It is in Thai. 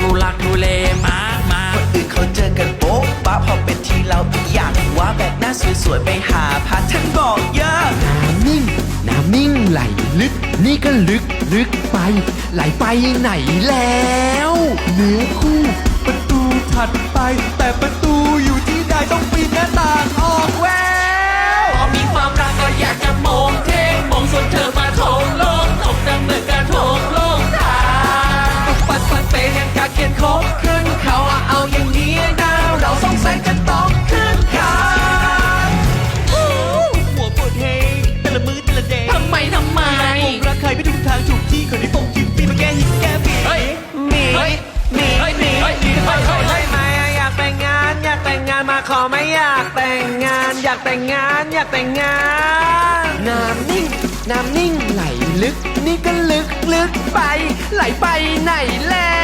ทุลักทุเลมากมายคนอื่นเขาเจอกันโป๊ะบ้าพอเป็นที่เราอีกอย่างว่าแบกหน้าสวยๆไปหาพระท่านบอกเยอะน้ำนิ่ง น้ำนิ่งไหลลึก นี่ก็ลึกลึกไป ไหลไปไหนแล้ว เนื้อคู่ ประตูถัดไป แต่ประตูอยู่ ไม่อยากแต่งงาน อยากแต่งงานอยากแต่งงาน น้ำนิ่ง น้ำนิ่งไหลลึก นี่ก็ลึกลึกไป ไหลไปไหนแล้ว